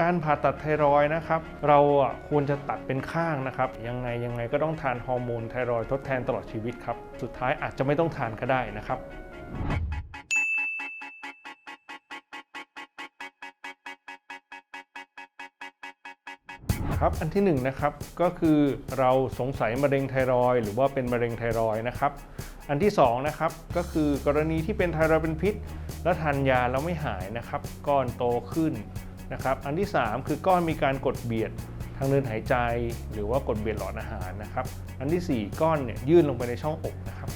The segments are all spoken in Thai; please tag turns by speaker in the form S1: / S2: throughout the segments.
S1: การผ่าตัดไทรอยนะครับ เราควรจะตัดเป็นข้างนะครับ ยังไงยังไงก็ต้องทานฮอร์โมนไทรอยทดแทนตลอดชีวิตครับ สุดท้ายอาจจะไม่ต้องทานก็ได้นะครับครับอันที่หนึ่งนะครับก็คือเราสงสัยมะเร็งไทรอยหรือว่าเป็นมะเร็งไทรอยนะครับอันที่สองนะครับก็คือกรณีที่เป็นไทรอยเป็นพิษ แล้วทานยาแล้วไม่หายนะครับก้อนโตขึ้น นะครับ อันที่ 3 คือก้อนมีการกดเบียดทางเดินหายใจ หรือว่ากดเบียดหลอดอาหารนะครับ อันทีสี่ 4 ก้อนเนี่ยยื่นลงไปในช่องอกนะครับ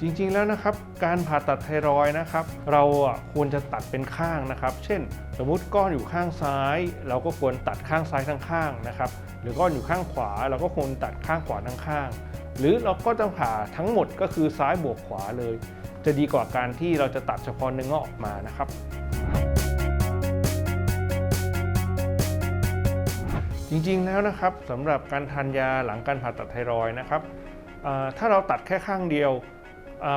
S1: จริงๆแล้วนะครับ การผ่าตัดไทรอยนะครับ เราควรจะตัดเป็นข้างนะครับ เช่น สมมติก้อนอยู่ข้างซ้าย เราก็ควรตัดข้างซ้ายทั้งข้างนะครับ หรือก้อนอยู่ข้างขวา เราก็ควรตัดข้างขวาทั้งข้าง หรือเราก็จะผ่าทั้งหมดก็คือซ้ายบวกขวาเลย จะดีกว่าการที่เราจะตัดเฉพาะเนื้องอกออกมานะครับจริงๆแล้วนะครับสำหรับการทานยาหลังการผ่าตัดไทรอยนะครับถ้าเราตัดแค่ข้างเดียว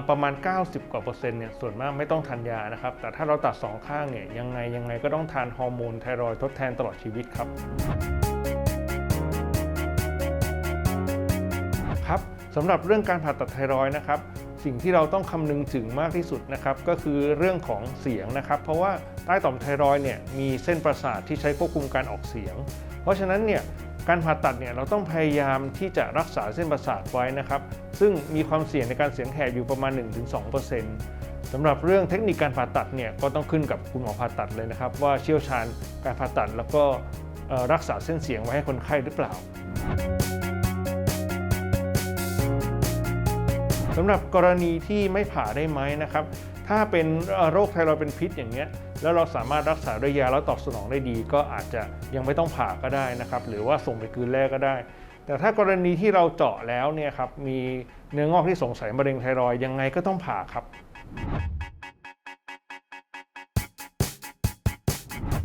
S1: ประมาณ 90 กว่าเปอร์เซ็นต์เนี่ยส่วนมากไม่ต้องทานยานะครับ แต่ถ้าเราตัด 2 ข้างเนี่ยยังไงยังไงก็ต้องทานฮอร์โมนไทรอยทดแทนตลอดชีวิตครับครับสำหรับเรื่องการผ่าตัดไทรอยนะครับ สิ่งที่เราต้องคำนึงถึงมากที่สุดนะครับก็คือเรื่องของเสียงนะครับ เพราะว่าใต้ต่อมไทรอยด์เนี่ยมีเส้นประสาทที่ใช้ควบคุมการออกเสียง เพราะฉะนั้นเนี่ยการผ่าตัดเนี่ยเราต้องพยายามที่จะรักษาเส้นประสาทไว้นะครับ ซึ่งมีความเสี่ยงในการเสียงแหบอยู่ประมาณ 1-2%สำหรับเรื่องเทคนิคการผ่าตัดเนี่ยก็ต้องขึ้นกับคุณหมอผ่าตัดเลยนะครับ ว่าเชี่ยวชาญการผ่าตัดแล้วก็รักษาเส้นเสียงไว้ให้คนไข้หรือเปล่า สำหรับกรณีที่ไม่ผ่าได้ไหมนะครับ ถ้าเป็นโรคไทรอยด์เป็นพิษอย่างเงี้ย แล้วเราสามารถรักษาด้วยยาแล้วตอบสนองได้ดี ก็อาจจะยังไม่ต้องผ่าก็ได้นะครับ หรือว่าส่งไปกลืนแร่ก็ได้ แต่ถ้ากรณีที่เราเจาะแล้วเนี่ยครับ มีเนื้องอกที่สงสัยมะเร็งไทรอยยังไงก็ต้องผ่าครับ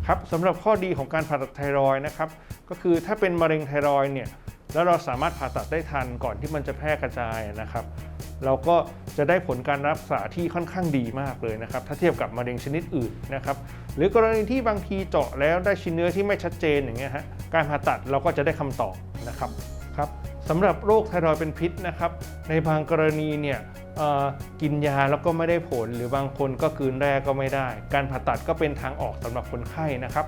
S1: ครับสำหรับข้อดีของการผ่าตัดไทรอยนะครับ ก็คือถ้าเป็นมะเร็งไทรอยเนี่ยแล้วเราสามารถผ่าตัดได้ทันก่อนที่มันจะแพร่กระจายนะครับ เราก็จะได้ผลการรักษาที่ค่อนข้างดีมากเลยนะครับ ถ้าเทียบกับมะเร็งชนิดอื่นนะครับหรือกรณีที่บางทีเจาะแล้วได้ชิ้นเนื้อที่ไม่ชัดเจนอย่างเงี้ยฮะการผ่าตัดเราก็จะได้คำตอบนะครับครับสำหรับโรคไทรอยด์เป็นพิษนะครับ ในบางกรณีเนี่ยกินยาแล้วก็ไม่ได้ผล หรือบางคนก็กลืนแร่ก็ไม่ได้ การผ่าตัดก็เป็นทางออกสำหรับคนไข้นะครับ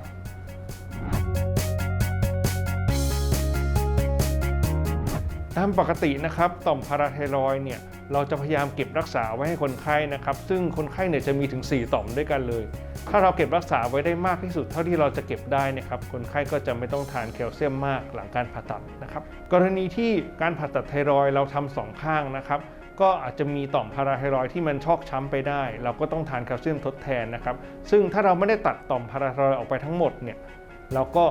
S1: ตามปกตินะครับต่อมพาราไทรอยเนี่ยเราจะพยายามเก็บรักษาไว้ให้คนไข้นะครับ ซึ่งคนไข้เนี่ยจะมีถึง 4 ต่อมด้วยกันเลย ถ้าเราเก็บรักษาไว้ได้มากที่สุดเท่าที่เราจะเก็บได้นะครับ คนไข้ก็จะไม่ต้องทานแคลเซียมมากหลังการผ่าตัดนะครับ กรณีที่การผ่าตัดไทรอยเราทำสองข้างนะครับ ก็อาจจะมีต่อมพาราไทรอยที่มันชอกช้ำไปได้ เราก็ต้องทานแคลเซียมทดแทนนะครับ ซึ่งถ้าเราไม่ได้ตัดต่อมพาราไทรอยออกไปทั้งหมดเนี่ย เราก็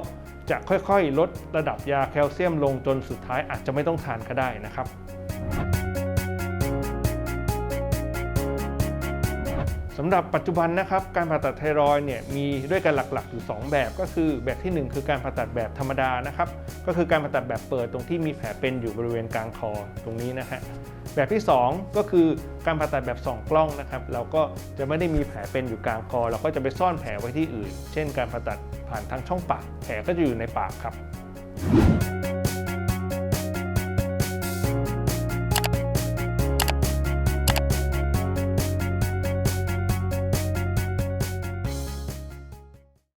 S1: จะค่อยๆ ลดระดับยาแคลเซียมลงจนสุดท้ายอาจจะไม่ต้องทานก็ได้นะครับ สำหรับปัจจุบันนะครับการผ่าตัดไทรอยเนี่ยมีด้วยกันหลักๆ อยู่ 2 แบบ ก็คือแบบที่ 1 คือการผ่าตัดแบบธรรมดานะครับก็คือการผ่าตัดแบบเปิดตรงที่มีแผลเป็นอยู่บริเวณกลางคอตรงนี้นะฮะแบบที่ 2 ก็คือการผ่าตัดแบบส่องกล้องนะครับเราก็จะไม่ได้มีแผลเป็นอยู่กลางคอ เราก็จะไปซ่อนแผลไว้ที่อื่น เช่น การผ่าตัดผ่านทางช่องปากแผลก็จะอยู่ในปากครับ